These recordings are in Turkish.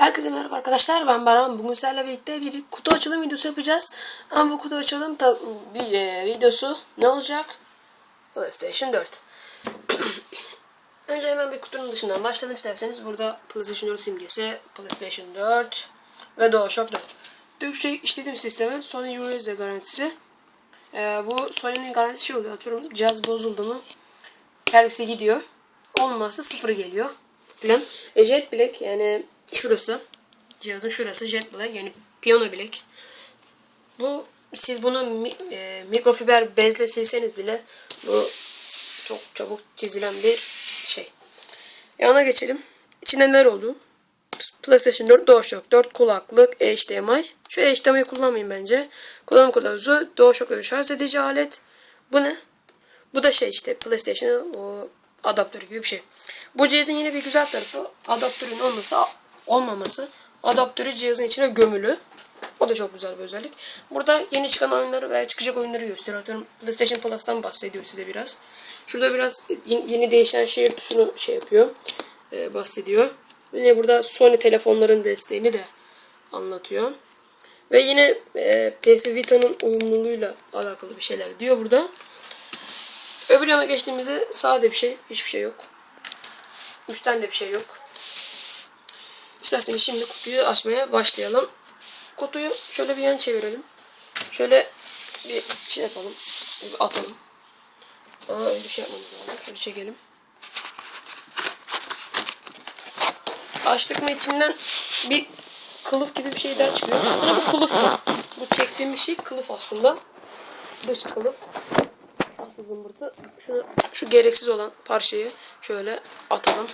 Herkese merhaba arkadaşlar ben Baran. Bugün sizlerle birlikte bir kutu açılım videosu yapacağız. Ama bu kutu açılım bir, e, videosu ne olacak? PlayStation 4. Önce hemen bir kutunun dışından başlayalım isterseniz. Burada PlayStation 4 simgesi, PlayStation 4 ve DualShock 4. Türkçe işletim sistemi, Sony USD garantisi. E, bu Sony'nin garantisi şey oluyor. Atıyorum cihaz bozuldu mu servise gidiyor. Olmazsa sıfır geliyor filan. E, Jet Black yani şurası. Cihazın şurası Jet Black yani piyano bilek. Bu siz bunu mi, e, mikrofiber bezle silseniz bile bu çok çabuk çizilen bir şey. Yana geçelim. İçinde neler oldu? PlayStation 4, DualShock 4, kulaklık, HDMI. Şu HDMI'yi kullanmayın bence. Kullanım kılavuzu, DualShock 4 şarj edici alet. Bu ne? Bu da şey işte PlayStation'ın o adaptörü gibi bir şey. Bu cihazın yine bir güzel tarafı adaptörün olması olmaması. Adaptörü cihazın içine gömülü. O da çok güzel bir özellik. Burada yeni çıkan oyunları veya çıkacak oyunları gösteriyor. Atıyorum PlayStation Plus'tan bahsediyor size biraz. Şurada biraz yeni değişen şehir tuşunu şey yapıyor. e, bahsediyor. Yine burada Sony telefonların desteğini de anlatıyor. Ve yine e, PS Vita'nın uyumluluğuyla alakalı bir şeyler diyor burada. Öbür yana geçtiğimizde sade bir şey. Hiçbir şey yok. Üstten de bir şey yok. İsterseniz şimdi kutuyu açmaya başlayalım. Kutuyu şöyle bir yan çevirelim. Şöyle bir şey yapalım. Bir atalım. Aa, öyle bir şey yapmamız lazım. Şöyle çekelim. Açtık mı içinden bir kılıf gibi bir şey daha çıkıyor. Aslında bu kılıf mı? Bu çektiğimiz şey kılıf aslında. Dış kılıf. Asıl zımbırtı. Şunu, şu gereksiz olan parçayı şöyle atalım.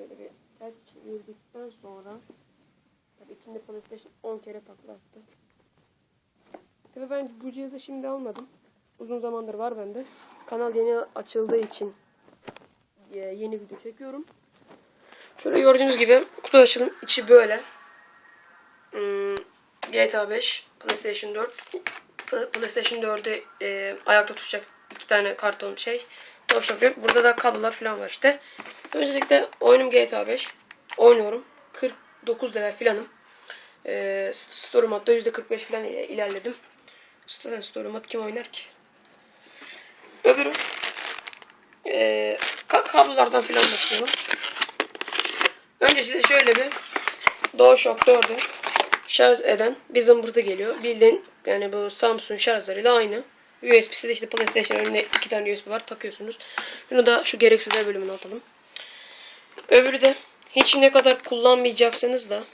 Şöyle bir ters çevirdikten sonra tabii içinde PlayStation 10 kere takla attı. Tabii ben bu cihazı şimdi almadım. Uzun zamandır var bende. Kanal yeni açıldığı için e, yeni video çekiyorum. Şöyle gördüğünüz gibi kutu açılım içi böyle. Hmm, GTA 5, PlayStation 4, P- PlayStation 4'ü e, ayakta tutacak iki tane karton şey. DualShock yok. Burada da kablolar falan var işte. Öncelikle oyunum GTA 5. Oynuyorum. 49 level filanım. E, story modda %45 falan ile- ilerledim. Zaten mod kim oynar ki? Öbürü e, ka- kablolardan filan başlayalım. Önce size şöyle bir DualShock 4'ü şarj eden bir zımbırtı geliyor. Bildiğin yani bu Samsung şarjlarıyla aynı. USB'si de işte PlayStation önünde iki tane USB var takıyorsunuz. Şunu da şu gereksizler bölümüne atalım. Öbürü de hiç ne kadar kullanmayacaksınız da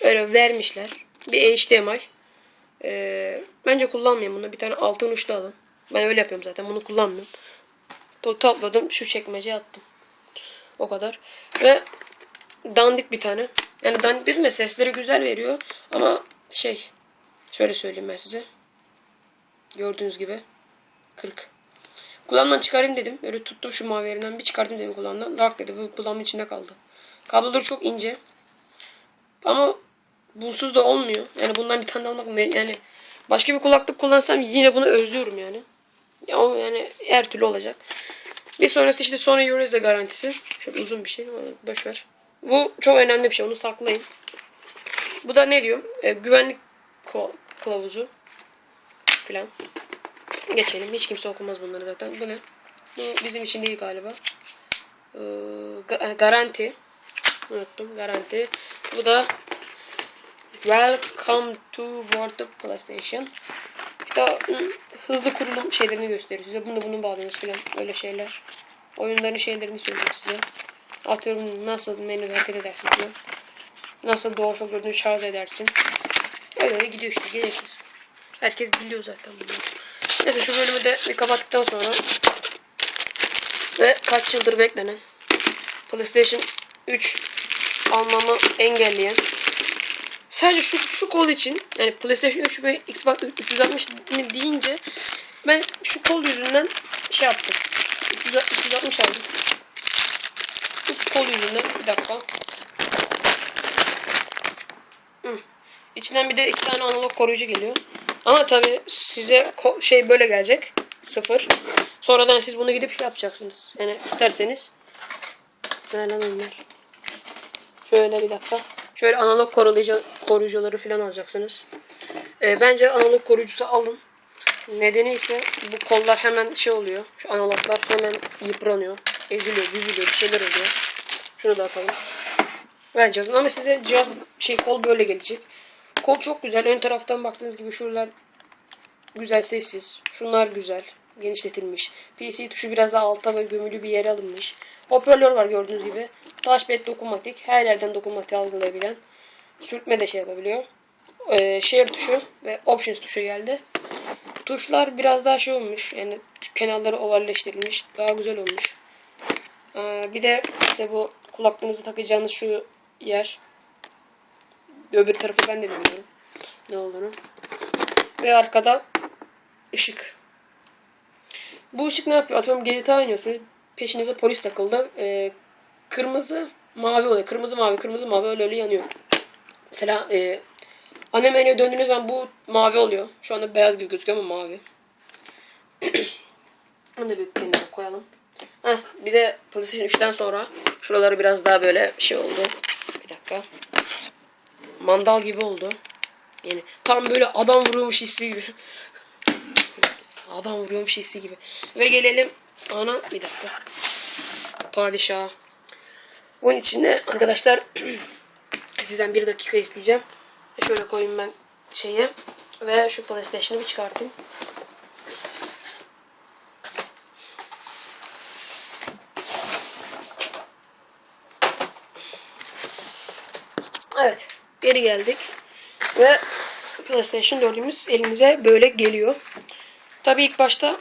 öyle vermişler. Bir HDMI. Ee, bence kullanmayın bunu. Bir tane altın uçlu alın. Ben öyle yapıyorum zaten. Bunu kullanmıyorum. To- Topladım şu çekmeceye attım. O kadar. Ve dandik bir tane. Yani dandik dedim ya sesleri güzel veriyor. Ama şey şöyle söyleyeyim ben size. Gördüğünüz gibi 40. Kulağımdan çıkarayım dedim. Böyle tuttum şu mavi yerinden bir çıkardım dedim kulağımdan. Lark dedi. Bu kulağımın içinde kaldı. Kabloları çok ince. Ama bunsuz da olmuyor. Yani bundan bir tane almak ne- yani başka bir kulaklık kullansam yine bunu özlüyorum yani. Ya o yani her türlü olacak. Bir sonrası işte Sony USD garantisi. Şöyle uzun bir şey boş ver. Bu çok önemli bir şey. Onu saklayın. Bu da ne diyor? Ee, güvenlik kılavuzu filan. Geçelim. Hiç kimse okumaz bunları zaten. Bu ne? Bu bizim için değil galiba. Ee, ga- garanti. Unuttum. Garanti. Bu da Welcome to World of PlayStation. İşte hızlı kurulum şeylerini gösteriyor size. Bunu bunu bağlıyorsunuz filan. Öyle şeyler. Oyunların şeylerini söylüyor size. Atıyorum nasıl menüde hareket edersin filan. Nasıl DualShock 4'ünü şarj edersin. Öyle gidiyor işte gereksiz. Herkes biliyor zaten bunu. Neyse şu bölümü de bir kapattıktan sonra ve kaç yıldır beklenen PlayStation 3 almamı engelleyen sadece şu şu kol için yani PlayStation 3 ve Xbox 360 deyince ben şu kol yüzünden şey yaptım. 360 aldım. Şu kol yüzünden bir dakika. Hı. İçinden bir de iki tane analog koruyucu geliyor. Ama tabi size şey böyle gelecek. Sıfır. Sonradan siz bunu gidip şey yapacaksınız. Yani isterseniz. Ne lan onlar? Şöyle bir dakika. Şöyle analog koruyucu, koruyucuları falan alacaksınız. Ee, bence analog koruyucusu alın. Nedeni ise bu kollar hemen şey oluyor. Şu analoglar hemen yıpranıyor. Eziliyor, büzülüyor, bir şeyler oluyor. Şunu da atalım. Bence ama size cihaz şey kol böyle gelecek. Kol çok güzel. Ön taraftan baktığınız gibi şuralar güzel sessiz. Şunlar güzel. Genişletilmiş. PC tuşu biraz daha alta ve gömülü bir yere alınmış. Hoparlör var gördüğünüz gibi. Touchpad dokunmatik. Her yerden dokunmatik algılayabilen. Sürtme de şey yapabiliyor. Ee, share tuşu ve options tuşu geldi. Tuşlar biraz daha şey olmuş. Yani kenarları ovalleştirilmiş. Daha güzel olmuş. Ee, bir de işte bu kulaklığınızı takacağınız şu yer. Öbür tarafı ben de bilmiyorum. Ne olduğunu. Ve arkada ışık. Bu ışık ne yapıyor? Atıyorum GTA oynuyorsunuz. Peşinize polis takıldı. Ee, kırmızı mavi oluyor. Kırmızı mavi kırmızı mavi öyle öyle yanıyor. Mesela e, ana menüye döndüğünüz zaman bu mavi oluyor. Şu anda beyaz gibi gözüküyor ama mavi. Bunu da bir kenara koyalım. Heh, bir de PlayStation 3'ten sonra şuraları biraz daha böyle şey oldu. Bir dakika. Mandal gibi oldu. Yani tam böyle adam vuruyormuş hissi gibi. adam vuruyormuş hissi gibi. Ve gelelim ana bir dakika. Padişah. Bunun içinde arkadaşlar sizden bir dakika isteyeceğim. Şöyle koyayım ben şeyi. Ve şu PlayStation'ı bir çıkartayım. Evet. Geri geldik. Ve PlayStation 4'ümüz elimize böyle geliyor. Tabii ilk başta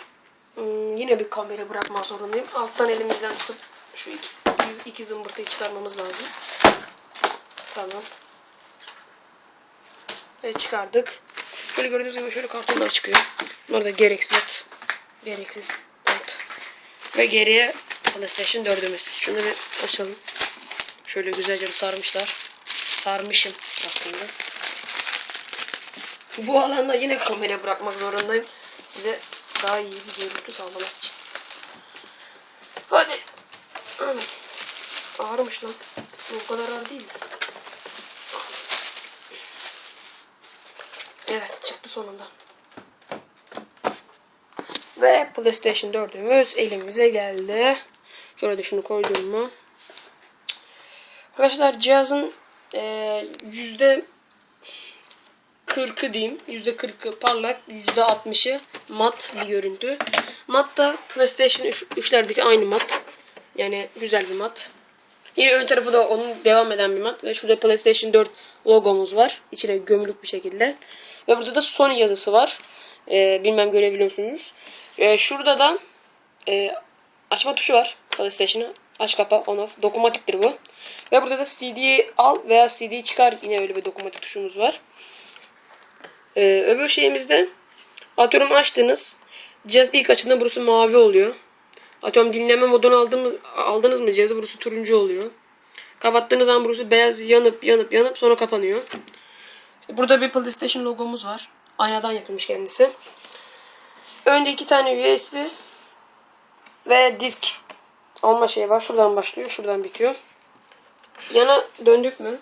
ım, yine bir kamera bırakmak zorundayım. Alttan elimizden tutup şu iki, iki, iki zımbırtıyı çıkarmamız lazım. Tamam. Ve çıkardık. Böyle gördüğünüz gibi şöyle kartonlar çıkıyor. Bunlar da gereksiz. Gereksiz. Evet. Ve geriye PlayStation 4'ümüz. Şunu bir açalım. Şöyle güzelce sarmışlar. Sarmışım aslında. Bu alanda yine kamera bırakmak zorundayım. Size daha iyi bir görüntü sağlamak için. Hadi. Ağırmış lan. Bu kadar ağır değil? Evet çıktı sonunda. Ve PlayStation 4'ümüz elimize geldi. Şöyle de şunu koydum mu? Arkadaşlar cihazın yüzde 40'ı diyeyim. Yüzde 40'ı parlak, yüzde 60'ı mat bir görüntü. Mat da PlayStation 3'lerdeki aynı mat. Yani güzel bir mat. Yine ön tarafı da onun devam eden bir mat. Ve şurada PlayStation 4 logomuz var. İçine gömülük bir şekilde. Ve burada da Sony yazısı var. Ee, bilmem görebiliyor musunuz? Ee, şurada da e, açma tuşu var PlayStation'ı. Aç kapa on off. Dokunmatiktir bu. Ve burada da CD'yi al veya CD'yi çıkar. Yine öyle bir dokunmatik tuşumuz var. Ee, öbür şeyimizde atıyorum açtınız. Cihaz ilk açıldığında burası mavi oluyor. Atıyorum dinleme modunu aldınız, aldınız mı cihazı burası turuncu oluyor. Kapattığınız zaman burası beyaz yanıp yanıp yanıp sonra kapanıyor. İşte burada bir PlayStation logomuz var. Aynadan yapılmış kendisi. Önde iki tane USB ve disk alma şeyi var. Şuradan başlıyor, şuradan bitiyor. Yana döndük mü?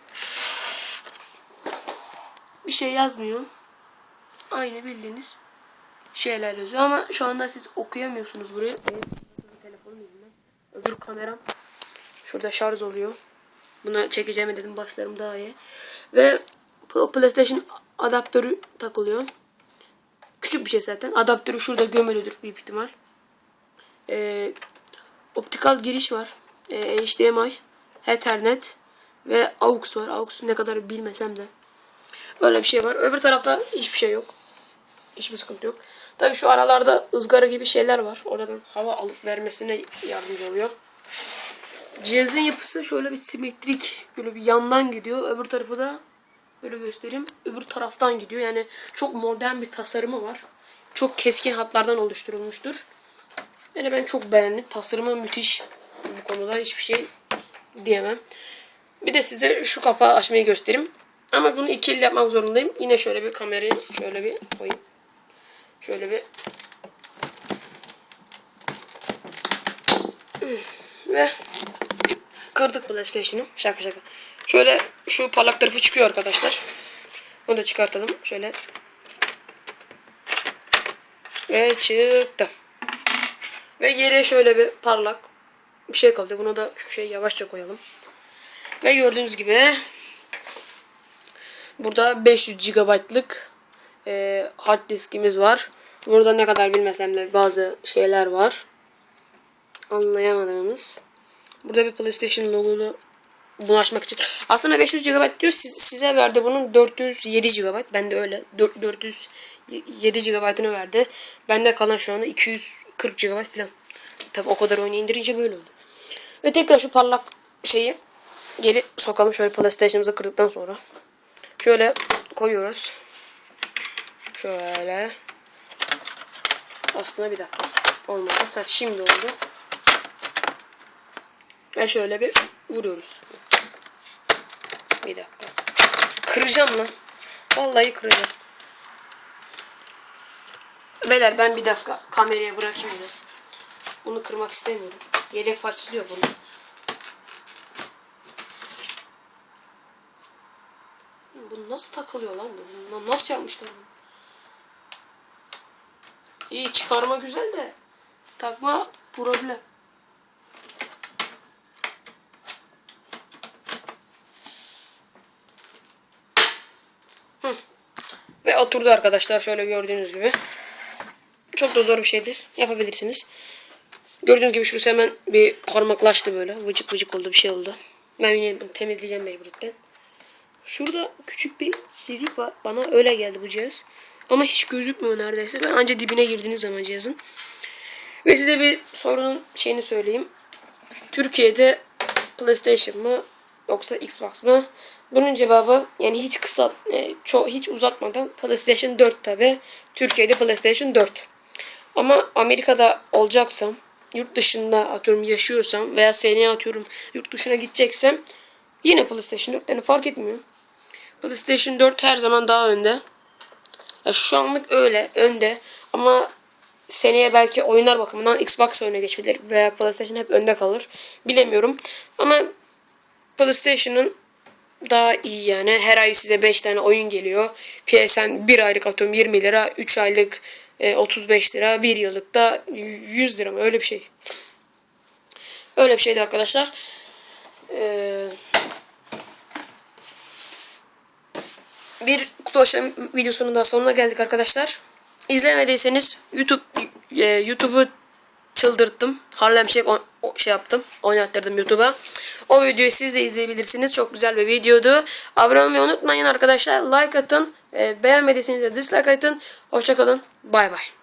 Bir şey yazmıyor. Aynı bildiğiniz şeyler yazıyor ama şu anda siz okuyamıyorsunuz burayı. Telefonum. Öbür kameram şurada şarj oluyor. Buna çekeceğim dedim başlarım daha iyi. Ve PlayStation adaptörü takılıyor. Küçük bir şey zaten. Adaptörü şurada gömülüdür büyük ihtimal. Ee, optikal giriş var. Ee, HDMI, Ethernet ve AUX var. AUX ne kadar bilmesem de. Öyle bir şey var. Öbür tarafta hiçbir şey yok. Hiçbir sıkıntı yok. Tabi şu aralarda ızgara gibi şeyler var. Oradan hava alıp vermesine yardımcı oluyor. Cihazın yapısı şöyle bir simetrik. Böyle bir yandan gidiyor. Öbür tarafı da böyle göstereyim. Öbür taraftan gidiyor. Yani çok modern bir tasarımı var. Çok keskin hatlardan oluşturulmuştur. Yani ben çok beğendim. Tasarımı müthiş. Bu konuda hiçbir şey diyemem. Bir de size şu kapağı açmayı göstereyim. Ama bunu ikili yapmak zorundayım. Yine şöyle bir kamerayı şöyle bir koyayım. Şöyle bir ve kırdık PlayStation'ı. Şaka şaka. Şöyle şu parlak tarafı çıkıyor arkadaşlar. Onu da çıkartalım. Şöyle. Ve çıktı. Ve geriye şöyle bir parlak bir şey kaldı. Bunu da köşeye yavaşça koyalım. Ve gördüğünüz gibi burada 500 GB'lık e, hard diskimiz var. Burada ne kadar bilmesem de bazı şeyler var. Anlayamadığımız. Burada bir PlayStation logolu bunu açmak için. Aslında 500 GB diyor. Siz, size verdi bunun 407 GB. Ben de öyle. 4, 407 GB'ını verdi. Bende kalan şu anda 240 GB falan. Tabi o kadar oyunu indirince böyle oldu. Ve tekrar şu parlak şeyi geri sokalım. Şöyle PlayStation'ımızı kırdıktan sonra. Şöyle koyuyoruz. Şöyle. Aslında bir dakika. Olmadı. Ha, şimdi oldu. Ve şöyle bir vuruyoruz. Bir dakika. Kıracağım lan. Vallahi kıracağım. Beyler ben bir dakika kameraya bırakayım da. Bunu kırmak istemiyorum. Yedek parçalıyor bunu. Bu nasıl takılıyor lan? Bu nasıl yapmışlar bunu? İyi çıkarma güzel de takma problem. Hı. Ve oturdu arkadaşlar şöyle gördüğünüz gibi. Çok da zor bir şeydir. Yapabilirsiniz. Gördüğünüz gibi şurası hemen bir parmaklaştı böyle. Vıcık vıcık oldu bir şey oldu. Ben yine temizleyeceğim mecburiyetten. Şurada küçük bir çizik var. Bana öyle geldi bu cihaz. Ama hiç gözükmüyor neredeyse. Ben anca dibine girdiğiniz zaman cihazın. Ve size bir sorunun şeyini söyleyeyim. Türkiye'de PlayStation mı yoksa Xbox mı? Bunun cevabı yani hiç kısa e, çok hiç uzatmadan PlayStation 4 tabi. Türkiye'de PlayStation 4. Ama Amerika'da olacaksam yurt dışında atıyorum yaşıyorsam veya seneye atıyorum yurt dışına gideceksem yine PlayStation 4 yani fark etmiyor. PlayStation 4 her zaman daha önde. Ya şu anlık öyle önde ama seneye belki oyunlar bakımından Xbox öne geçebilir veya PlayStation hep önde kalır. Bilemiyorum. Ama PlayStation'ın daha iyi yani. Her ay size 5 tane oyun geliyor. PSN 1 aylık atıyorum 20 lira, 3 aylık e, 35 lira, 1 yıllık da 100 lira mı öyle bir şey. Öyle bir şeydi arkadaşlar. Eee bir kutu açılım videosunun da sonuna geldik arkadaşlar. İzlemediyseniz YouTube e, YouTube'u çıldırttım. Harlem Shake o, şey yaptım. Oynattırdım YouTube'a. O videoyu siz de izleyebilirsiniz. Çok güzel bir videodu. Abone olmayı unutmayın arkadaşlar. Like atın. E, beğenmediyseniz de dislike atın. Hoşçakalın. Bay bay.